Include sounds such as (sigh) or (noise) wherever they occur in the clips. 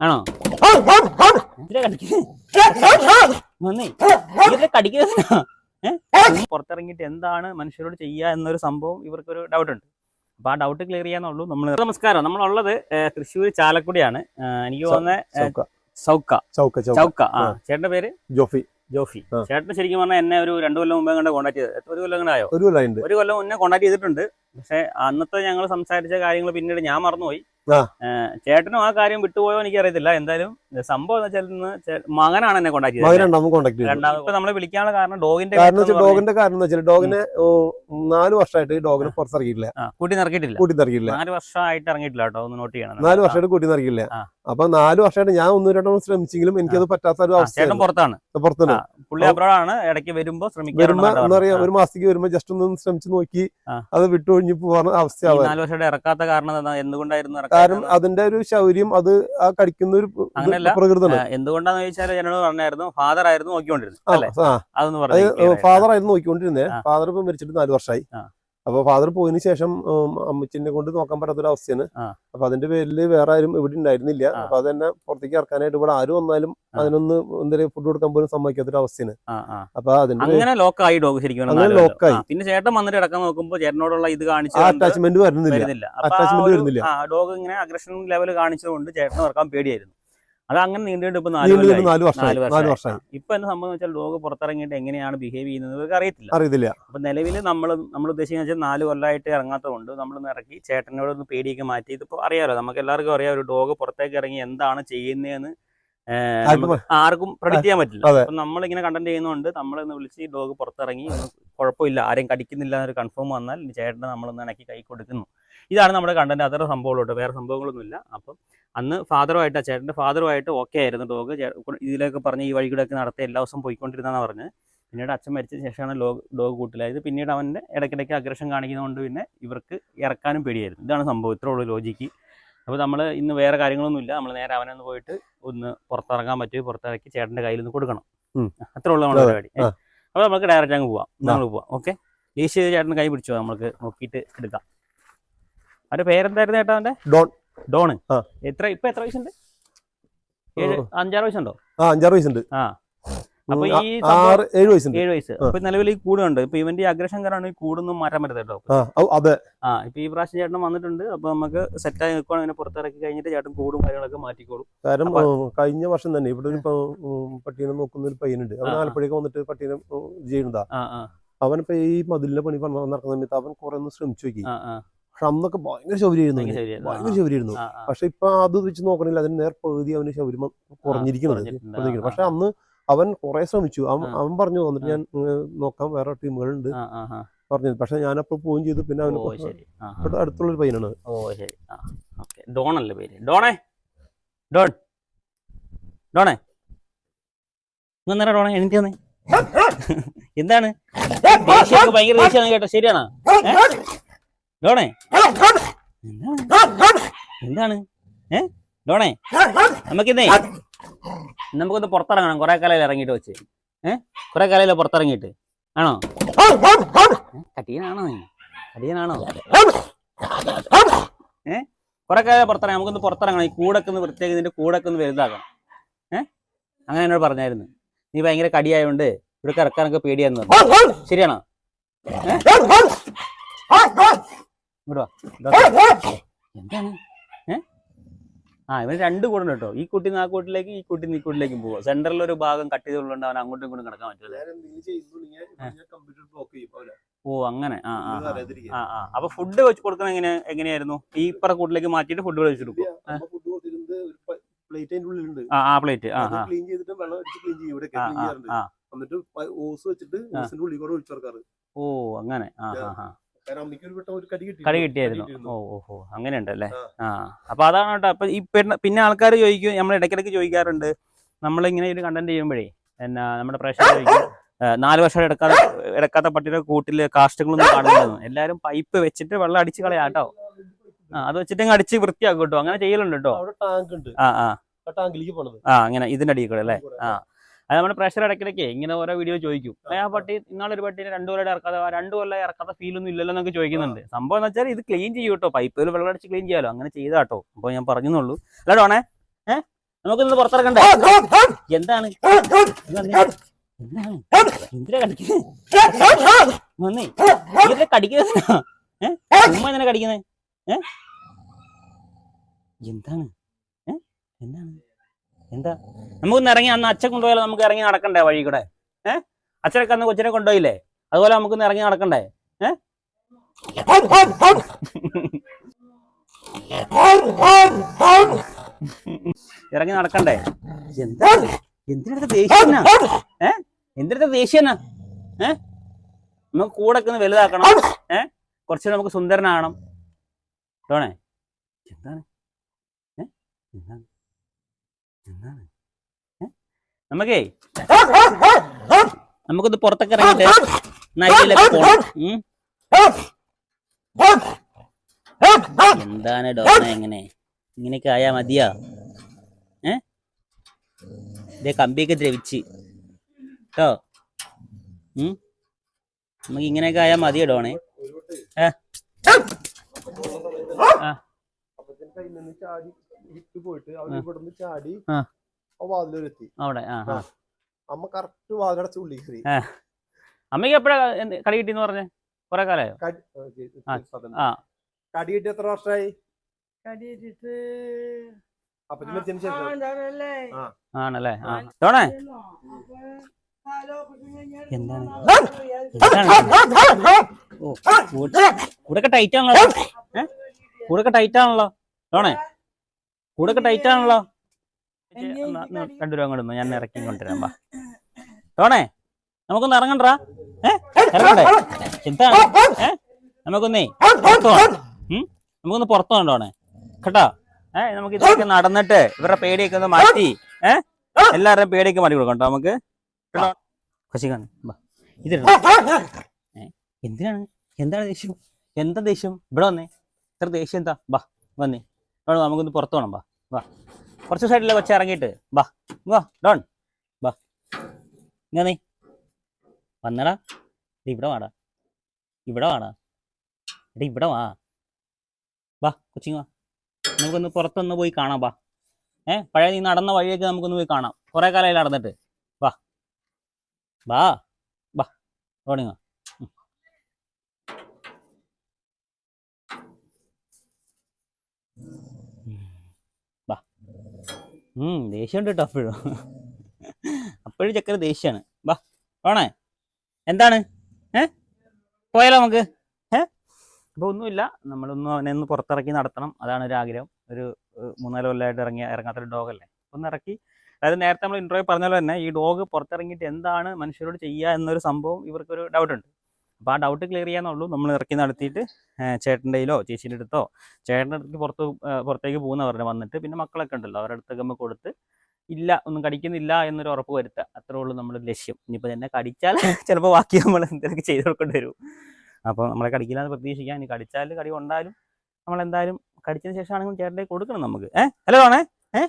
ആണോ? പുറത്തിറങ്ങിട്ട് കടിക്കുന്ന? പുറത്തിറങ്ങിയിട്ട് എന്താണ് മനുഷ്യരോട് ചെയ്യുക എന്നൊരു സംഭവം ഇവർക്കൊരു ഡൗട്ട് ഉണ്ട് അപ്പൊ ആ ഡൗട്ട് ക്ലിയർ ചെയ്യാന്നുള്ളൂ നമ്മൾ നമസ്കാരം. നമ്മളുള്ളത് തൃശ്ശൂർ ചാലക്കുടിയാണ്. എനിക്ക് തോന്നുന്നത് സൗക്ക. സൗക്ക. ചൗക്ക ആ. ചേട്ടന്റെ പേര്? ജോഫി. ജോഫി. ചേട്ടൻ ചേട്ടന് ശരിക്കും പറഞ്ഞാൽ എന്നെ ഒരു രണ്ടു കൊല്ലം മുമ്പേ കണ്ട് കോൺടാക്ട് ചെയ്തത്. എത്ര ഒരു കൊല്ലം കൂടെ ആയോ ഒരു കൊല്ലം മുന്നേ കോൺടാക്ട് ചെയ്തിട്ടുണ്ട്. പക്ഷെ അന്നത്തെ ഞങ്ങൾ സംസാരിച്ച കാര്യങ്ങൾ പിന്നീട് ഞാൻ മറന്നുപോയി. ചേട്ടനും ആ കാര്യം വിട്ടുപോയോ എനിക്ക് അറിയത്തില്ല എന്തായാലും സംഭവം എന്ന് വെച്ചാൽ ഇന്ന് മകനാണ് എന്നെ ചെയ്തത്. രണ്ടാമത് കോണ്ടാക്ട് ചെയ്തു രണ്ടാമത് നമ്മളെ വിളിക്കാനുള്ള കാരണം ഡോഗിന്റെ ഡോഗിന്റെ കാരണം എന്ന് വെച്ചാൽ ഡോഗിനെ നാല് വർഷമായിട്ട് ഡോഗിനെ പുറത്തിറങ്ങിയിട്ടില്ല ആ, കൂട്ടി നിറക്കിയിട്ടില്ല. കൂട്ടി നിറക്കിയില്ല നാല് വർഷമായിട്ട് ഇറങ്ങിയിട്ടില്ല കേട്ടോ. ഒന്ന് നോട്ട് ചെയ്യണം. നാല് വർഷമായിട്ട് കൂട്ടി നിറക്കില്ല. അപ്പൊ നാല് വർഷമായിട്ട് ഞാൻ ഒന്നും രണ്ടോ ശ്രമിച്ചെങ്കിലും എനിക്കത് പറ്റാത്ത ഒരു അവസ്ഥയാണ്. പുറത്താണ്. പുറത്തുനിന്ന് പുള്ളി അബ്രോഡാണ് ഇടയ്ക്ക് വരുമ്പോ വരുമ്പോ എന്താ പറയാ ഒരു മാസത്തേക്ക് വരുമ്പോ ജസ്റ്റ് ഒന്ന് ശ്രമിച്ചു നോക്കി അത് വിട്ടൊഴിഞ്ഞു പോകുന്ന അവസ്ഥയാണ് ഇറക്കാത്ത കാരണം എന്താ? എന്തുകൊണ്ടായിരുന്നു കാരണം? അതിന്റെ ഒരു ശൗര്യം അത് ആ കടിക്കുന്ന ഒരു. പ്രകൃതമാണ്. എന്തുകൊണ്ടാന്ന് ചോദിച്ചാൽ എന്നോട് പറഞ്ഞായിരുന്നു ഫാദർ ആയിരുന്നു നോക്കിക്കൊണ്ടിരുന്നത് ഫാദർ ആയിരുന്നു നോക്കിക്കൊണ്ടിരുന്നേ ആ. ഫാദർ ഇപ്പൊ മരിച്ചിട്ട് നാല് വർഷമായി. അപ്പൊ ഫാദർ പോയതിനു ശേഷം അമ്മച്ചിനെ കൊണ്ട് നോക്കാൻ പറ്റാത്തൊരു അവസ്ഥയാണ്. അപ്പൊ അതിന്റെ പേരിൽ വേറെ ആരും ഇവിടെ ഉണ്ടായിരുന്നില്ല. അപ്പൊ അത് തന്നെ പുറത്തേക്ക് ഇറക്കാനായിട്ട് ഇവിടെ ആരും വന്നാലും അതിനൊന്ന് എന്തെങ്കിലും ഫുഡ് കൊടുക്കാൻ പോലും സമ്മതിക്കാത്തൊരു അവസ്ഥയാണ് അപ്പൊ അതിന്റെ അങ്ങനെ ലോക്കായി ഡോഗ് ശരിക്കും അങ്ങനെ. ലോക്കായി. പിന്നെ ചേട്ടൻ വന്നിട്ട് ഇടക്കാൻ നോക്കുമ്പോ ചേട്ടനോടുള്ള ഇത് കാണിച്ചു അറ്റാച്ച്മെന്റ് വരുന്നില്ല അറ്റാച്ച്മെന്റ് വരുന്നില്ല. ഡോഗ് ഇങ്ങനെ അഗ്രഷൻ ലെവൽ കാണിച്ചതുകൊണ്ട് ചേട്ടൻ ഇറക്കാൻ പേടിയായിരുന്നു അത് അങ്ങനെ നീണ്ടിട്ട് ഇപ്പൊ നാല് വർഷമായി. ഇപ്പൊ എന്താ സംഭവം വെച്ചാൽ ഡോഗ് പുറത്തിറങ്ങിയിട്ട് എങ്ങനെയാണ് ബിഹേവ് ചെയ്യുന്നത് ഇവർക്ക് അറിയത്തില്ല. അറിയത്തില്ല. അപ്പൊ നിലവിൽ നമ്മൾ നമ്മൾ ഉദ്ദേശിക്കുന്ന വെച്ചാൽ നാല് കൊല്ലമായിട്ട് ഇറങ്ങാത്തതുകൊണ്ട് നമ്മളൊന്ന് ഇറക്കി ചേട്ടനോട് ഒന്ന് പേടിയൊക്കെ മാറ്റി. ഇതിപ്പോ അറിയാലോ നമുക്ക് എല്ലാവർക്കും അറിയാം ഒരു ഡോഗ് പുറത്തേക്ക് ഇറങ്ങി എന്താണ് ചെയ്യുന്നതെന്ന്. ആർക്കും പ്രഡിക്റ്റ് ചെയ്യാൻ പറ്റില്ല. അപ്പൊ നമ്മളിങ്ങനെ കണ്ടന്റ് ചെയ്യുന്നതുകൊണ്ട് നമ്മളൊന്ന് വിളിച്ച് ഡോഗ് പുറത്തിറങ്ങി കുഴപ്പമില്ല. ആരെയും കടിക്കുന്നില്ല എന്നൊരു കൺഫേം വന്നാൽ ചേട്ടനെ ചേട്ടന് നമ്മളൊന്ന് ഇണക്കി കൈ കൊടുക്കുന്നു. ഇതാണ് നമ്മുടെ കണ്ടന്റ് അതര സംഭവങ്ങളുണ്ട് വേറെ സംഭവങ്ങളൊന്നുമില്ല. അപ്പം അന്ന് ഫാദറുമായിട്ട് ചേട്ടന്റെ ഫാദറുമായിട്ട് ഓക്കെ ആയിരുന്നു ഡോഗ്. ഇതിലൊക്കെ പറഞ്ഞ് ഈ വഴി കൂടെയൊക്കെ നടത്തി എല്ലാ ദിവസവും പോയിക്കൊണ്ടിരുന്നതെന്ന് പറഞ്ഞ്. പിന്നീട് അച്ഛൻ മരിച്ച ശേഷമാണ് ലോഗ് ഡോഗ് കൂട്ടിലായത്. പിന്നീട് അവന്റെ ഇടയ്ക്കിടയ്ക്ക് അഗ്രഷൻ കാണിക്കുന്നതുകൊണ്ട് പിന്നെ ഇവർക്ക് ഇറക്കാനും പേടിയായിരുന്നു. ഇതാണ് സംഭവം. ഇത്രേ ഉള്ളൂ ലോജിക്ക്. അപ്പോൾ നമ്മൾ ഇന്ന് വേറെ കാര്യങ്ങളൊന്നുമില്ല. നമ്മൾ നേരെ അവനൊന്ന് പോയിട്ട് ഒന്ന് പുറത്തിറങ്ങാൻ പറ്റും. പുറത്തിറക്കി ചേട്ടന്റെ കയ്യിൽ നിന്ന് കൊടുക്കണം. അത്ര ഉള്ളൂ നമ്മുടെ പരിപാടി. അപ്പോൾ നമുക്ക് ഡയറക്റ്റ് അങ്ങ് പോവാം. നമ്മൾ പോവാം. ഓക്കെ? ലീസ് ചെയ്ത് ചേട്ടന്റെ കൈ പിടിച്ചോ നമുക്ക് നോക്കിയിട്ട് എടുക്കാം. അവന്റെ പേരെന്തായിരുന്നു ചേട്ടാ അവന്റെ? Don Don. എത്ര ഇപ്പൊ എത്ര വയസ്സുണ്ട്. അഞ്ചാറ് വയസ്സുണ്ടോ? ആ അഞ്ചാറ് വയസ്സുണ്ട്. ആ. അപ്പൊ ഈ ആറ് ഏഴ് വയസ്സുണ്ട്. ഏഴ് വയസ്സ്. അപ്പൊ നിലവിൽ ഈ കൂടുണ്ട് ഇപ്പൊ ഇവന്റെ അഗ്രഷൻ കാരണം ഈ കൂടൊന്നും മാറ്റാൻ കേട്ടോ. ഔ, അതെ. ആ ഇപ്പൊ ഈ പ്രാവശ്യം ചേട്ടൻ വന്നിട്ടുണ്ട്. അപ്പൊ നമുക്ക് സെറ്റ് ആയി നിൽക്കുവാണ് ഇങ്ങനെ പുറത്തിറക്കി കഴിഞ്ഞിട്ട് ചേട്ടൻ കൂടും കാര്യങ്ങളൊക്കെ മാറ്റിക്കോളും. കാരണം കഴിഞ്ഞ വർഷം തന്നെ ഇവിടെ ഒരു പട്ടീനെ നോക്കുന്ന ഒരു പയ്യനുണ്ട്. അവൻ. ആലപ്പുഴയ്ക്ക് വന്നിട്ട് പട്ടീനെ ചെയ്യുന്നതാ. അവനിപ്പോ ഈ മതിലിന്റെ പണി നടക്കുന്ന സമയത്ത് അവൻ കുറെ ഒന്ന് ശ്രമിച്ചു നോക്കി. പക്ഷെ അന്നൊക്കെ ഭയങ്കര ശൗര്യമായിരുന്നു ഭയങ്കര. ശൗര്യമായിരുന്നു. പക്ഷെ ഇപ്പൊ അത് വെച്ച് നോക്കണില്ല അതിന് നേർ പകുതി അവന് ശൗര്യം കുറഞ്ഞിരിക്കുന്നത്. പക്ഷെ അന്ന് അവൻ കുറെ ശ്രമിച്ചു. അവൻ അവൻ പറഞ്ഞു വന്നിട്ട് ഞാൻ നോക്കാം വേറെ ടീമുകളുണ്ട്. ആ, ആ, ആ. പറഞ്ഞു പക്ഷെ ഞാനപ്പോ പോവുകയും ചെയ്തു. പിന്നെ അവന്. ഇവിടെ അടുത്തുള്ള ഒരു പയ്യനാണ് ഓ ശരി. ആ ഓക്കെ. പേര്? ഡോണേ. ഡോൺ. ഡോണേ. ഡോണേ. എനിക്ക് എന്താണ്? ഭയങ്കര ദേഷ്യമാണ് കേട്ടോ. ശരിയാണോ? ഡോണേ. എന്താണ്? ഏ? ഡോണേ നമുക്കിന്നേ നമുക്കൊന്ന് പുറത്തിറങ്ങണം. കുറെ കാലയിൽ ഇറങ്ങിട്ട് വെച്ച്. ഏ? കുറെ കാലയിലോ പുറത്തിറങ്ങിയിട്ട്. ആണോ? കടിയനാണോ കടിയനാണോ ഏ? കുറെ കാലം പുറത്തിറങ്ങാം. നമുക്കൊന്ന് പുറത്തിറങ്ങണം. ഈ കൂടൊക്കെ ഒന്ന് വൃത്തിയാക്കി ഇതിന്റെ കൂടൊക്കെ ഒന്ന് വലുതാക്കണം. ഏ? അങ്ങനെ എന്നോട് പറഞ്ഞായിരുന്നു. നീ ഭയങ്കര കടിയായോണ്ട് ഇവിടെ ഇറക്കാനൊക്കെ പേടിയാന്ന് ശരിയാണോ? ഏ? ഇങ്ങോട്ട് വാ. എന്താണ്? ഏ? ആ ഇവന് രണ്ട് കൂടെ കേട്ടോ. ഈ കുട്ടി ആ കൂട്ടിലേക്ക് ഈ കുട്ടി നീ കൂട്ടിലേക്കും പോകും സെന്ററിൽ ഒരു ഭാഗം കട്ട് ചെയ്തുകൊണ്ട് അവൻ അങ്ങോട്ടും ഇങ്ങോട്ടും കിടക്കാൻ പറ്റില്ല കമ്പ്യൂട്ടർ ബ്ലോക്ക് ചെയ്യും. ഓ അങ്ങനെ. ആ ആ ആ. ആ ആ. അപ്പൊ ഫുഡ് വെച്ച് കൊടുക്കണ എങ്ങനെ എങ്ങനെയായിരുന്നു? ഈ ഇപ്പറ കൂട്ടിലേക്ക് മാറ്റിയിട്ട് ഫുഡ് വെച്ച് കൊടുക്കും ആ ആ പ്ലേറ്റ് ആ ആ. ക്ലീൻ ചെയ്തിട്ട് വെള്ളം അടിച്ച് ക്ലീൻ ചെയ്യും. ഇവിടെ ആ ക്ലീൻ ചെയ്യാറുണ്ട്. എന്നിട്ട് ഓസ് വെച്ചിട്ട് ഓസിന്റെ ഉള്ളിൽ കൂടെ ഒഴിച്ചു ഓ അങ്ങനെ. ആ ആ. കടി കിട്ടി കടി കിട്ടിയായിരുന്നു ഓ ഓഹോ ഓ അങ്ങനെ ഉണ്ടല്ലേ ആ. അപ്പൊ അതാണ് കേട്ടോ. അപ്പൊ ഈ പിന്നെ ആൾക്കാർ ചോദിക്കും നമ്മൾ ഇടയ്ക്കിടയ്ക്ക് ചോദിക്കാറുണ്ട്. നമ്മൾ ഇങ്ങനെ ഒരു കണ്ടന്റ് ചെയ്യുമ്പോഴേ എന്നാ നമ്മുടെ പ്രേക്ഷകർ ചോദിക്കും നാല് വർഷം എടുക്കാതെ എടുക്കാത്ത പട്ടിയുടെ കൂട്ടിൽ കാഷ്ടങ്ങളൊന്നും കാണുന്നു എല്ലാരും പൈപ്പ് വെച്ചിട്ട് വെള്ളം അടിച്ച് കളയാട്ടോ ആ അത് വെച്ചിട്ട് അടിച്ച് വൃത്തിയാക്കും കേട്ടോ. അങ്ങനെ ചെയ്യലുണ്ട് കേട്ടോ. ആ ആ. ടാങ്കിലേക്ക് പോണത്. ആ അങ്ങനെ ഇതിന്റെ അടിയിൽ കൂടെ അല്ലേ? ആ. അത് നമ്മുടെ പ്രഷർ ഇടയ്ക്കിടയ്ക്ക് ഇങ്ങനെ ഓരോ വീഡിയോ ചോദിക്കും. "ഏ, ആ. പട്ടി ഇന്നാളൊരു പട്ടീനെ രണ്ടു കൊല്ലം ഇറക്കാതെ രണ്ടു കൊല്ലം ഇറക്കാത്ത ഫീൽ ഒന്നും ഇല്ലല്ലോ എന്നൊക്കെ ചോദിക്കുന്നുണ്ട്. സംഭവം എന്ന് വെച്ചാൽ ഇത് ക്ലീൻ ചെയ്യും കേട്ടോ പൈപ്പിൽ വെള്ളം അടിച്ച് ക്ലീൻ ചെയ്യാലോ. അങ്ങനെ ചെയ്താട്ടോ. അപ്പോൾ ഞാൻ പറഞ്ഞെന്നുള്ളൂ. അല്ല ഡോണേ. നമുക്ക് ഇന്ന് പുറത്തിറക്കണ്ടേ എന്താണ്? എന്താണ്? എന്തിനാ കടിക്കുന്നത് വന്നേ. ഇതിനെ കടിക്കുന്നത് ഏഹ് എന്താണ് എന്തിനാ കടിക്കുന്നത് ഏഹ് എന്താണ്? എന്താണ്? എന്താ? നമുക്കൊന്ന് ഇറങ്ങി അന്ന് അച്ഛൻ കൊണ്ടുപോയാലോ നമുക്ക് ഇറങ്ങി നടക്കണ്ടേ വഴി കൂടെ? ഏഹ് അച്ഛനൊക്കെ അന്ന് കൊച്ചിനെ കൊണ്ടുപോയില്ലേ? അതുപോലെ നമുക്കൊന്ന് ഇറങ്ങി നടക്കണ്ടേ? ഏഹ് ഇറങ്ങി നടക്കണ്ടേ? എന്താ? എന്തിനടുത്ത ദേഷ്യനാ ഏ? എന്തിനടുത്ത ദേഷ്യനാ ഏ? നമുക്ക് കൂടെ ഒന്ന് വലുതാക്കണം. ഏ? കുറച്ച് നമുക്ക് സുന്ദരനാകണം. ടോണേ എന്താണ്? ഏ? എന്താണ്? എന്താണ് നമുക്കേ നമുക്കൊന്ന് പുറത്തൊക്കെ ഇറങ്ങിട്ട് നൈറ്റിലൊക്കെ പോണം. എന്താണ് ഡോണ എങ്ങനെ ഇങ്ങനെയൊക്കെ ആയാ മതിയാ ഏ ഇതേ കമ്പിയൊക്കെ ദ്രവിച്ച് കേട്ടോ നമുക്ക് ഇങ്ങനെയൊക്കെ ആയാ മതിയോ ഡോണേ ഏ ആ വിട്ടു പോയിട്ട് അവർ. ഇവിടുന്ന് ചാടി. ആ. അവിടെ അമ്മ കറക്റ്റ് വാതിലടച്ച് ഉള്ളി കയറി. അമ്മയ്ക്ക് എപ്പോഴാ കടി കിട്ടിന്ന് പറഞ്ഞേ? കൊറേ കാലായോ? കടി- കടി കിട്ടി എത്ര വർഷമായി ആ. ആണല്ലേ തോണേ ഡോണേ അപ്പൊ കാലോ കഴിഞ്ഞാൽ എന്താണ്? എന്താണ് എന്താണ്? ഓ കൂടെ ടൈറ്റ് ആണല്ലോ. കൂടൊക്കെ കൂടെ ടൈറ്റ് ആണല്ലോ. ഡോണേ കൂടെ ടൈറ്റ് ആണല്ലോ. രണ്ടു രൂപ അങ്ങോട്ട് ഞാൻ ഇറക്കി കൊണ്ടുവരാം വാ. തോണേ നമുക്കൊന്ന് ഇറങ്ങണ്ടാ ഏ? ഇറങ്ങണ്ടേ? എന്താണ്? ഏ? നമുക്കൊന്നേ? നമുക്കൊന്ന് പുറത്തു കൊണ്ടോണേ കേട്ടോ? ഏ നമുക്ക് ഇതൊക്കെ നടന്നിട്ട് ഇവരുടെ പേടിയൊക്കെ ഒന്ന് മാറ്റി ഏ? എല്ലാവരുടെയും പേടിയൊക്കെ മാറ്റി കൊടുക്കാം കേട്ടോ നമുക്ക്. കൊച്ചിക്കാണ് ഇത് എന്തിനാണ്? എന്താണ് ദേഷ്യം? എന്താ ദേഷ്യം? ഇവിടെ വന്നേ. ഇത്ര ദേഷ്യം എന്താ? ബാ വന്നേ. നമുക്കൊന്ന് പുറത്തു വേണം വാ. വാ. കുറച്ച് സൈഡിലെ കൊച്ച ഇറങ്ങിയിട്ട്? വാ. വാ ഡോൺ. വാ. ഇങ്ങനെ വന്നടാ. ദേ ഇവിടെ വാടാ. ഇവിടെ വാടാ. എടാ ഇവിടെ വാ. വാ കൊച്ചിങ് വാ. നമുക്കൊന്ന് പുറത്തൊന്ന് പോയി കാണാം വാ. ഏ പഴയ നീ നടന്ന വഴിയൊക്കെ നമുക്കൊന്ന് പോയി കാണാം. കുറേ കാലമായി നടന്നിട്ട്. വാ. വാ. വാ ഓടിങ്ങ ദേഷ്യമുണ്ട് കേട്ടോ അപ്പോഴും. അപ്പോഴും ചക്കര ദേഷ്യമാണ് വാ ഓണേ എന്താണ്? ഏ? പോയാലോ നമുക്ക്? ഏ? അപ്പോൾ ഒന്നുമില്ല. നമ്മളൊന്ന് അവനെ ഒന്ന് പുറത്തിറക്കി നടത്തണം. അതാണ് ഒരു ആഗ്രഹം. ഒരു മൂന്നാൽ കൊല്ലമായിട്ട് ഇറങ്ങിയ ഇറങ്ങാത്തൊരു ഡോഗല്ലേ. ഒന്ന് ഇറക്കി. അതായത് നേരത്തെ നമ്മൾ ഇൻട്രോയിൽ പറഞ്ഞ തന്നെ ഈ ഡോഗ് പുറത്തിറങ്ങിയിട്ട് എന്താണ് മനുഷ്യരോട് ചെയ്യുക എന്നൊരു സംഭവം ഇവർക്കൊരു ഡൗട്ട് ഉണ്ട്. അപ്പോൾ ആ ഡൗട്ട് ക്ലിയർ ചെയ്യാന്നുള്ളൂ നമ്മൾ ഇറക്കി നടത്തിയിട്ട് ചേട്ടന്റെ കയ്യിലോ ചേച്ചീന്റെ അടുത്തോ ചേട്ടന്റെ അടുത്ത് പുറത്ത് പുറത്തേക്ക് പോകുന്നവരുടെ വന്നിട്ട് പിന്നെ മക്കളൊക്കെ ഉണ്ടല്ലോ അവരുടെ അടുത്തൊക്കെ നമ്മൾ കൊടുത്ത് ഇല്ല ഒന്നും കടിക്കുന്നില്ല എന്നൊരു ഉറപ്പ് വരുത്തുക അത്രേ ഉള്ളൂ നമ്മുടെ ലക്ഷ്യം. ഇനിയിപ്പോൾ തന്നെ കടിച്ചാൽ (laughs) ചിലപ്പോൾ ബാക്കി നമ്മൾ എന്തെങ്കിലും ചെയ്ത് കൊടുക്കേണ്ടി വരും. അപ്പോൾ നമ്മളെ കടിക്കില്ല എന്ന് പ്രതീക്ഷിക്കാം. ഇനി കടിച്ചാൽ കടി കൊണ്ടാലും നമ്മളെന്തായാലും കടിച്ചതിന് ശേഷമാണെങ്കിലും ചേട്ടന്റെ കൊടുക്കണം നമുക്ക്. ഏ ഹലോ ആണേ? ഏ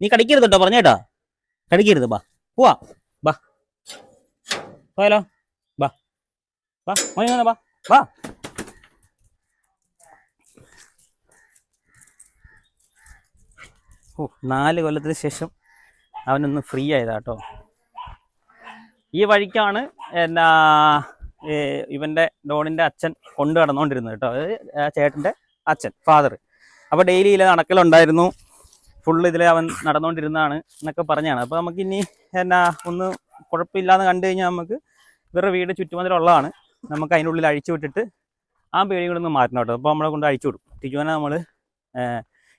നീ കടിക്കരുത് കേട്ടോ പറഞ്ഞേട്ടോ. കടിക്കരുത് ബാ. പോവാ. ബാ. പോയാലോ? ബാ മോനെ ബാ വാ ഓ നാല് കൊല്ലത്തിന് ശേഷം അവനൊന്ന് ഫ്രീ ആയതാ കേട്ടോ ഈ വഴിക്കാണ് എന്നാ ഇവന്റെ ഡോണിന്റെ അച്ഛൻ കൊണ്ടു നടന്നുകൊണ്ടിരുന്നത് കേട്ടോ. അതായത് ചേട്ടന്റെ അച്ഛൻ ഫാദർ അപ്പോൾ ഡെയിലി ഇതിലെ നടക്കലുണ്ടായിരുന്നു. ഫുള്ള് ഇതിൽ അവൻ നടന്നുകൊണ്ടിരുന്നതാണ് എന്നൊക്കെ പറഞ്ഞാണ്. അപ്പോൾ നമുക്കിനി എന്നാ ഒന്ന് കുഴപ്പമില്ലാന്ന് കണ്ടു കഴിഞ്ഞാൽ നമുക്ക് ഇവരുടെ വീട് ചുറ്റുമതിൽ ഉള്ളതാണ് നമുക്ക് അതിന്റെ ഉള്ളിൽ അഴിച്ചു വിട്ടിട്ട് ആ പേടികളൊന്ന് മാറ്റണം കേട്ടോ. അപ്പോൾ നമ്മളെ കൊണ്ട് അഴിച്ചു വിടും. ടിജുവിനെ നമ്മൾ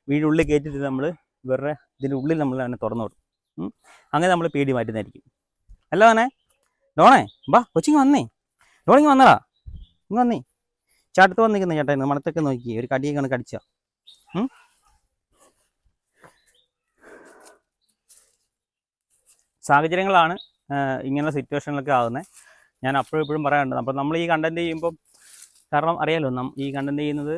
വീടിനുള്ളിൽ കയറ്റിട്ട് നമ്മൾ ഇവരുടെ ഇതിന്റെ ഉള്ളിൽ നമ്മൾ അവനെ തുറന്നു വിടും. അങ്ങനെ നമ്മൾ പേടി മാറ്റുന്നതായിരിക്കും. അല്ല അവനെ ഡോണേ ബാ കൊച്ചിങ് വന്നേ. ഡോണിങ് വന്നടാ. ഇങ്ങ് വന്നേ. ചാട്ടത്ത് വന്നിരിക്കുന്ന ചേട്ടാ ഇന്ന് മണത്തൊക്കെ നോക്കി. ഒരു കടിയൊക്കെ കടിച്ച. സാഹചര്യങ്ങളാണ് ഇങ്ങനെ സിറ്റുവേഷനിലൊക്കെ ആകുന്നത് ഞാൻ അപ്പോഴും ഇപ്പോഴും പറയാറുണ്ട്. അപ്പം നമ്മൾ ഈ കണ്ടന്റ് ചെയ്യുമ്പോൾ കാരണം അറിയാലോ ഈ കണ്ടന്റ് ചെയ്യുന്നത്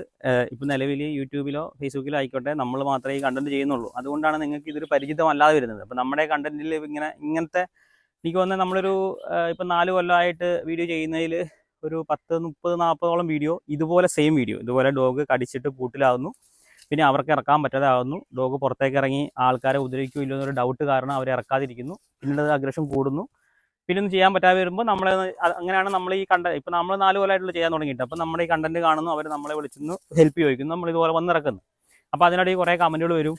ഇപ്പം നിലവിൽ യൂട്യൂബിലോ ഫേസ്ബുക്കിലോ ആയിക്കോട്ടെ നമ്മൾ മാത്രമേ ഈ കണ്ടന്റ് ചെയ്യുന്നുള്ളൂ. അതുകൊണ്ടാണ് നിങ്ങൾക്ക് ഇതൊരു പരിചിതമല്ലാതെ വരുന്നത്. അപ്പം നമ്മുടെ കണ്ടന്റിൽ ഇങ്ങനെ ഇങ്ങനത്തെ എനിക്ക് തോന്നുന്നത് നമ്മളൊരു ഇപ്പം നാല് കൊല്ലമായിട്ട് വീഡിയോ ചെയ്യുന്നതിൽ ഒരു പത്ത് മുപ്പത് നാൽപ്പതോളം വീഡിയോ ഇതുപോലെ സെയിം വീഡിയോ. ഇതുപോലെ ഡോഗ് കടിച്ചിട്ട് കൂട്ടിലാവുന്നു. പിന്നെ അവർക്ക് ഇറക്കാൻ പറ്റാതെ ആകുന്നു ഡോഗ് പുറത്തേക്ക് ഇറങ്ങി ആൾക്കാരെ ഉപദ്രവിക്കുമല്ലോ എന്നൊരു ഡൗട്ട് കാരണം അവരെ ഇറക്കാതിരിക്കുന്നു. പിന്നീട് അഗ്രഷൻ കൂടുന്നു. പിന്നെ ഒന്നും ചെയ്യാൻ പറ്റാതെ വരുമ്പോൾ നമ്മളെ അങ്ങനെയാണ് നമ്മൾ ഈ കണ്ട ഇപ്പം നമ്മൾ നാല് കൊല്ലമായിട്ടുള്ള ചെയ്യാൻ തുടങ്ങിയിട്ട് അപ്പം നമ്മുടെ ഈ കണ്ടന്റ് കാണുന്നു അവർ നമ്മളെ വിളിച്ചെന്ന് ഹെൽപ്പ് ചോദിക്കുന്നു നമ്മൾ ഇതുപോലെ വന്നിറക്കുന്നു. അപ്പോൾ അതിനിടയിൽ കുറേ കമന്റുകൾ വരും.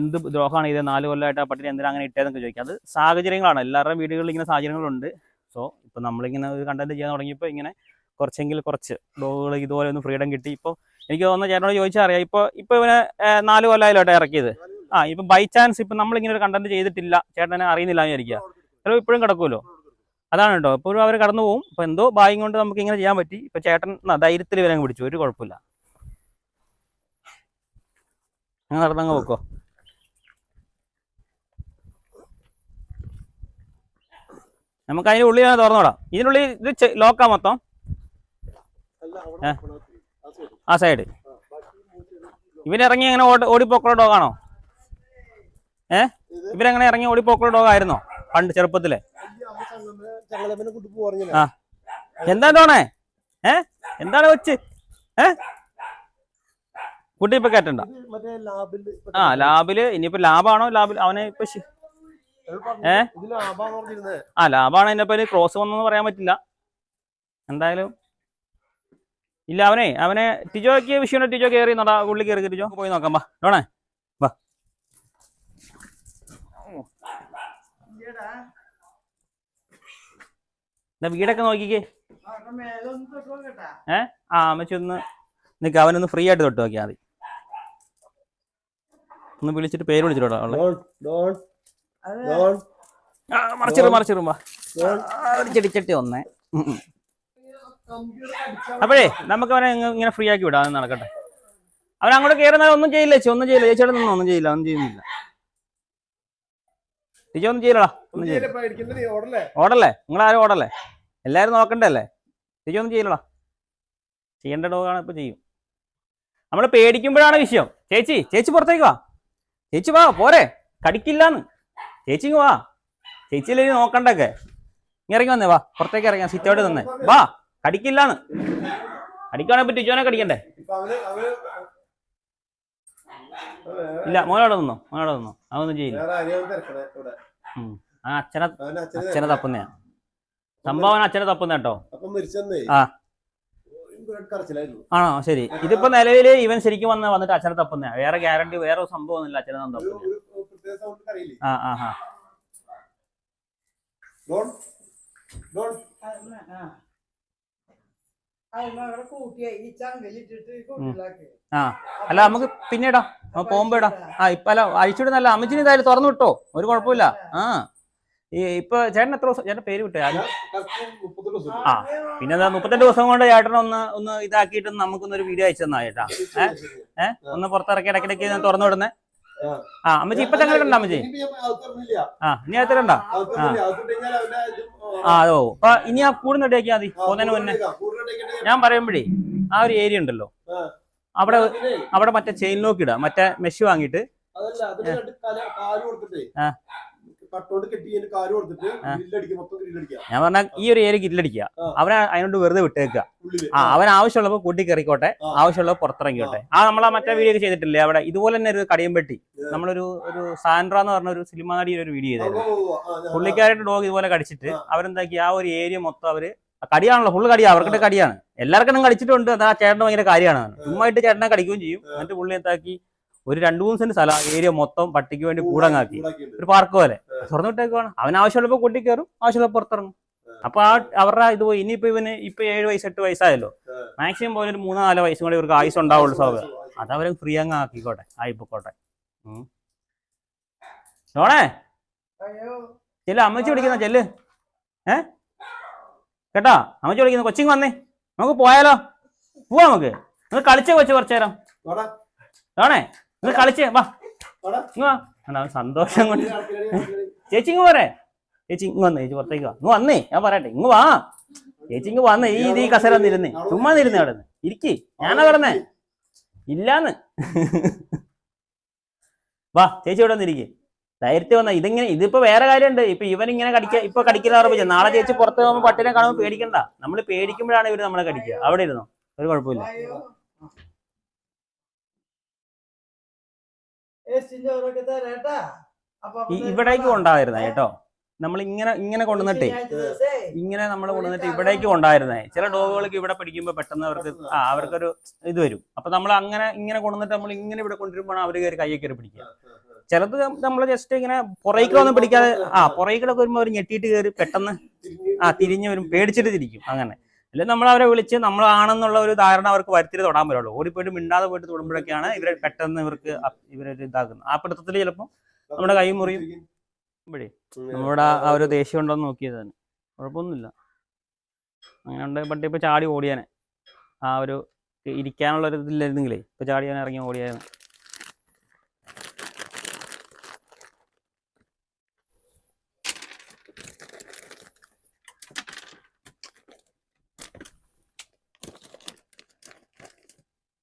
എന്ത് ദ്രോഹമാണ് ഇത്? നാല് കൊല്ലമായിട്ട് ആ പട്ടിനെ എന്തിനാ അങ്ങനെ ഇട്ടേന്നൊക്കെ ചോദിക്കാം. അത് സാഹചര്യങ്ങളാണ്. എല്ലാവരുടെയും വീടുകളിൽ ഇങ്ങനെ സാഹചര്യങ്ങളുണ്ട്. സോ ഇപ്പം നമ്മളിങ്ങനെ ഒരു കണ്ടന്റ് ചെയ്യാൻ തുടങ്ങിയപ്പോൾ ഇങ്ങനെ കുറച്ചെങ്കിൽ കുറച്ച് ഡോഗുകൾ ഇതുപോലെ ഒന്ന് ഫ്രീഡം കിട്ടി. ഇപ്പോൾ എനിക്ക് തോന്നുന്ന ചേട്ടനോട് ചോദിച്ചാൽ അറിയാം. ഇപ്പോൾ ഇപ്പോൾ ഇവനെ നാല് കൊല്ലമായില്ലോട്ടെ ഇറക്കിയത്. ആ ഇപ്പം ബൈ ചാൻസ് ഇപ്പം നമ്മളിങ്ങനെ ഒരു കണ്ടന്റ് ചെയ്തിട്ടില്ല. ചേട്ടനെ അറിയുന്നില്ല എന്ന് വിചാരിക്കുക ചിലപ്പോൾ ഇപ്പോഴും കിടക്കുമല്ലോ. അതാണ് കേട്ടോ എപ്പോഴും അവർ കടന്നു പോകും അപ്പോൾ എന്തോ ഭാഗ്യം കൊണ്ട് നമുക്ക് ഇങ്ങനെ ചെയ്യാൻ പറ്റി. ഇപ്പോൾ ചേട്ടൻ ധൈര്യത്തിൽ ഇവരെ അങ്ങ് പിടിച്ചു. ഒരു കുഴപ്പമില്ല. അങ്ങനെ നടന്നങ്ങ് പോക്കോ. നമുക്ക് അതിന്റെ ഉള്ളിൽ തന്നെ തുറന്നോടാം. ഇതിനുള്ളിൽ ഇത് ലോക്കാ മൊത്തം? ആ സൈഡ്. ഇവനിറങ്ങി അങ്ങനെ ഓടി ഓടിപ്പോക്കുള്ള ഡോഗാണോ? ഏ? ഇവരെങ്ങനെ ഇറങ്ങി ഓടിപ്പോക്കുള്ള ഡോഗ് ആയിരുന്നോ പണ്ട് ചെറുപ്പത്തിലെ? ആ. എന്താ തോണേ ഏ? എന്താണ് വെച്ച് ഏ? കുട്ടി ഇപ്പൊ കേട്ടണ്ട ആ ലാബിൽ ഇനിയിപ്പോ ലാബാണോ? ലാബിൽ അവനെ ഇപ്പൊ ഏ? ആ ലാബാണ് അതിന്റെ പേര് ക്രോസ് വന്നെന്ന് പറയാൻ പറ്റില്ല. എന്തായാലും. ഇല്ല അവനെ അവനെ ടിജോയ്ക്ക് വിഷയം ടിജോ കയറി നടാ ഉള്ളിൽ കയറി ടിജോ പോയി നോക്കാം ബാ ഡോണേ വാ ഇല്ലടാ എന്നാ വീടൊക്കെ നോക്കിക്കേ. ഏ? ആ അമ്മച്ചി ഒന്ന് നിൽക്ക് അവനൊന്ന് ഫ്രീ ആയിട്ട് തൊട്ട് നോക്കിയാൽ മതി. ഒന്ന് വിളിച്ചിട്ട് പേര് വിളിച്ചിട്ടോ ഒരു ചെടിച്ചട്ടി ഒന്നേ. അപ്പോഴേ നമുക്ക് അവനെ ഇങ്ങനെ ഫ്രീ ആക്കി വിടാം നടക്കട്ടെ. അവൻ അങ്ങോട്ട് കയറുന്ന ഒന്നും ചെയ്യില്ല ചേച്ചി. ഒന്നും ചെയ്യില്ല. ചേച്ചിയുടെ ഒന്നും ചെയ്യില്ല ഒന്നും ചെയ്യുന്നില്ല. ചേച്ചി ഒന്നും ചെയ്യില്ലടാ ഒന്നും ചെയ്യില്ല. ഓടല്ലേ? ആരും ഓടല്ലേ? എല്ലാരും നോക്കണ്ടല്ലേ? ചേച്ചി ഒന്നും ചെയ്യില്ലടാ. ചെയ്യേണ്ട ഡോഗാണ് ഇപ്പൊ ചെയ്യും. നമ്മൾ പേടിക്കുമ്പോഴാണ് വിഷയം. ചേച്ചി ചേച്ചി പുറത്തേക്ക് വാ. ചേച്ചി വാ പോരെ. കടിക്കില്ലാന്ന്. ചേച്ചി വാ. ഇല്ല നോക്കണ്ടൊക്കെ. ഇറങ്ങി വന്നേ വാ. പുറത്തേക്ക് ഇറങ്ങാം സിറ്റ് ഔട്ട് തന്നെ വാ കടിക്കില്ലാന്ന്. കടിക്കുവാണെങ്കിൽ ടിജോനെ കടിക്കണ്ടേ? ഇല്ല മോനോടെ നിന്നോ? മോനോടെ നിന്നോ? അതൊന്നും ചെയ്യില്ല. വേറെ ആരെയും തിരക്കണേ ഇവിടെ. ആ അച്ഛനെ അച്ഛനെ അച്ഛനെ തപ്പുന്നയാ. സംഭവം അച്ഛനെ തപ്പുന്ന കേട്ടോ. ആ. ആണോ? ശരി. ഇതിപ്പോ നിലവിൽ ഇവൻ ശരിക്കും വന്ന വന്നിട്ട് അച്ഛനെ തപ്പുന്ന വേറെ ഗ്യാരണ്ടി വേറെ സംഭവം ഒന്നുമില്ല അച്ഛനെ അറിയില്ലേ? ആ ആ ആ ഡോൺ ഡോൺ അതിനെ, ആ. അതിനെ അവിടെ കൂട്ടിയ ഈ ചങ്കലിട്ടിട്ട് കൂട്ടിലാക്കി ആ അല്ല നമുക്ക് പിന്നീടാ. നമുക്ക് പോകുമ്പോ ഇടാം. ആ ഇപ്പൊ അല്ല അഴിച്ചുവിടുന്നല്ല അമ്മച്ചിന് ഇതായാലും തുറന്നു വിട്ടോ? ഒരു കുഴപ്പമില്ല. ആ. ഈ ഇപ്പൊ ചേട്ടൻ എത്ര ദിവസം ചേട്ടൻ പേര് വിട്ടേ ആ. പിന്നെ എന്താ മുപ്പത്തെട്ട് ദിവസം കൊണ്ട് ചേട്ടൻ ഒന്ന് ഒന്ന് ഇതാക്കിയിട്ട് നമുക്കൊന്നൊരു വീഡിയോ അയച്ചു തന്നാ ചേട്ടാ. ഏഹ് ഒന്ന് പുറത്തിറക്കി ഇടയ്ക്കിടയ്ക്ക് തുറന്നു വിടുന്നേ. ആ. അമ്മച്ചി ഇപ്പൊ തന്നെ കണ്ട അമ്മച്ചി? ആ ഇനി അത് ഇത്, ആ ഓ അപ്പൊ ഇനി ആ കൂടുന്ന റെഡിയാക്കിയാൽ മതി പോകുന്നതിന് മുന്നേ. ഞാൻ പറയുമ്പോഴേ ആ ഒരു ഏരിയ ഉണ്ടല്ലോ. അവിടെ അവിടെ മറ്റേ ചെയിൻ ലോക്ക് ഇടുക മറ്റേ മെഷ് വാങ്ങിയിട്ട്. ആ. കട്ടോണ്ട് കെട്ടി അതിന് കാൽ കൊടുത്തിട്ട് ആ. ഗ്രില്ലടിക്കുക മൊത്തം ഗ്രില്ലടിക്കുക. ഞാൻ പറഞ്ഞ ഈ ഒരു ഏരിയ കില്ലടിക്കുക ആ. അവനെ അതിനോട് വെറുതെ വിട്ടേക്കുക. ആ അവൻ ആവശ്യമുള്ളപ്പോ കൂട്ടി കയറിക്കോട്ടെ. ആവശ്യമുള്ള പുറത്തിറങ്ങിക്കോട്ടെ. ആ. നമ്മളാ മറ്റേ വീഡിയോ ഒക്കെ ചെയ്തിട്ടില്ലേ? അവിടെ ഇതുപോലെ തന്നെ ഒരു കടിയമ്പെട്ടി നമ്മളൊരു ഒരു സാൻഡ്ര എന്ന് പറഞ്ഞ ഒരു സിനിമ നടിയുടെ ഒരു വീഡിയോ ചെയ്തത് ചെയ്തായിരുന്നു പുള്ളിക്കാരുടെ ഡോഗ് ഇതുപോലെ കടിച്ചിട്ട്. അവരെന്താക്കി? ആ ഒരു ഏരിയ മൊത്തം അവർ കടിയാണല്ലോ ഫുള്ള് കടിയാ. അവർക്കിട്ട് കടിയാണ്. എല്ലാവർക്കും കടിച്ചിട്ടുണ്ട്. അത് ചേട്ടൻ ചേട്ടന് ഭയങ്കര കാര്യമാണ്. ചുമ്മായിട്ട് ചേട്ടനെ കടിക്കുകയും ചെയ്യും. എന്നിട്ട് പുള്ളി എന്താക്കി? ഒരു രണ്ടു മൂന്ന് സെന്റ് സ്ഥലം ഏരിയ മൊത്തം പട്ടിക്ക് വേണ്ടി കൂടങ്ങാക്കി. ഒരു പാർക്ക് പോലെ. തുറന്നു വിട്ടേക്കുവാണ് അവൻ ആവശ്യമുള്ളപ്പോൾ കൂട്ടി കയറും ആവശ്യമുള്ള പുറത്തിറങ്ങും അപ്പൊ ആ അവരുടെ ഇത് പോയി. ഇനിയിപ്പോ ഇവന് ഇപ്പൊ ഏഴ് വയസ്സ് എട്ട് വയസ്സായല്ലോ. മാക്സിമം പോലെ ഒരു മൂന്നോ നാലോ വയസ്സും കൂടി ഇവർക്ക് ആയുസ് ഉണ്ടാവുള്ളൂ സ്വാഭാവികം അതവരെ ഫ്രീ അങ്ങ് ആക്കിക്കോട്ടെ. ആയിപ്പോട്ടെ നോണേ? അയ്യോ. ചെല്ല് അമ്മച്ചി വിളിക്കുന്ന ചെല്ല്. ഏ? കേട്ടാ? അമ്മച്ചി വിളിക്കുന്ന കൊച്ചിങ് വന്നേ. നമുക്ക് പോയാലോ? പോവാ നമുക്ക്. നിങ്ങൾ കളിച്ചേ കൊച്ചു കുറച്ചു നേരം. ഓണേ നോണേ? നിങ്ങൾ കളിച്ചേ വാ. വാടാ. ഇങ്ങ് വാ. കണ്ടോ, സന്തോഷം കൊണ്ട്. ചേച്ചി ഇങ്ങ് പോരെ. ചേച്ചി ഇങ്ങ് വന്നേ ചേച്ചി പുറത്തേക്ക് വാ. ഇങ്ങ് വന്നേ ഞാൻ പറയട്ടെ ഇങ്ങ് വാ. ചേച്ചി ഇങ്ങ് വന്നേ ഈ ഇത് ഈ കസേര വന്നിരുന്നേ ചുമ്മാ ഇരുന്നേ അവിടെ നിന്ന്. ഇരിക്കി. ഞാനാ പറഞ്ഞേ ഇല്ലാന്ന്. വാ ചേച്ചി ഇവിടെ വന്നിരിക്കേ. ധൈര്യത്തിൽ വന്ന. ഇതിങ്ങനെ ഇതിപ്പോ വേറെ കാര്യമുണ്ട്. ഇപ്പൊ ഇവൻ ഇങ്ങനെ കടിക്ക ഇപ്പൊ കടിക്കുന്ന പറഞ്ഞ നാളെ ചേച്ചി പുറത്ത് പോകുമ്പോൾ പട്ടിനെ കാണുമ്പോൾ പേടിക്കണ്ട. നമ്മൾ പേടിക്കുമ്പോഴാണ് ഇവർ നമ്മളെ കടിക്കുക. അവിടെ ഇരുന്നോ. ഒരു കുഴപ്പമില്ല. ഇവിടേക്ക് കൊണ്ടായിരുന്നെ കേട്ടോ. നമ്മൾ ഇങ്ങനെ ഇങ്ങനെ കൊണ്ടുവന്നിട്ടേ. ഇങ്ങനെ നമ്മൾ കൊണ്ടുവന്നിട്ട് ഇവിടേക്ക് കൊണ്ടായിരുന്നേ. ചില ഡോഗുകൾക്ക് ഇവിടെ പിടിക്കുമ്പോൾ പെട്ടെന്ന് അവർക്ക് ആ അവർക്കൊരു ഇത് വരും. അപ്പൊ നമ്മൾ അങ്ങനെ ഇങ്ങനെ കൊണ്ടുവന്നിട്ട് നമ്മൾ ഇങ്ങനെ ഇവിടെ കൊണ്ടുവരുമ്പോൾ അവർ കയറി കയ്യെ കയറി പിടിക്കുക. ചിലത് നമ്മൾ ജസ്റ്റ് ഇങ്ങനെ പുറകിലൊന്നും പിടിക്കാതെ ആ. പുറകിലൊക്കെ വരുമ്പോൾ അവർ ഞെട്ടിയിട്ട് കയറി പെട്ടെന്ന് ആ തിരിഞ്ഞു വരും പേടിച്ചിട്ട് തിരിക്കും. അങ്ങനെ. അല്ലെങ്കിൽ നമ്മൾ അവരെ വിളിച്ച് നമ്മളാണെന്നുള്ള ഒരു ധാരണ അവർക്ക് വരുത്തിട്ട് തൊടാൻ പറ്റുള്ളൂ. ഓടിപ്പോയിട്ട് മിണ്ടാതെ പോയിട്ട് തൊടുമ്പോഴൊക്കെയാണ് ഇവരെ പെട്ടെന്ന് ഇവർക്ക് ഇവർ ഇവരൊരു ഇതാക്കുന്നത്. ആ പിടുത്തത്തിൽ ചിലപ്പോൾ നമ്മുടെ കൈ മുറിയും നമ്മുടെ ആ ഒരു ദേഷ്യം ഉണ്ടോന്ന് നോക്കിയത് തന്നെ. കുഴപ്പമൊന്നുമില്ല. അങ്ങനെ ഉണ്ട് പട്ടി ഇപ്പൊ ചാടി ഓടിയാനെ. ആ ഒരു ഇരിക്കാനുള്ള ഒരു ഇതില്ലായിരുന്നെങ്കിലേ ഇപ്പൊ ചാടിയാൻ ഇറങ്ങി ഓടിയായിരുന്നു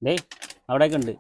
ഡേയ് അവിടെയൊക്കെ ഉണ്ട്.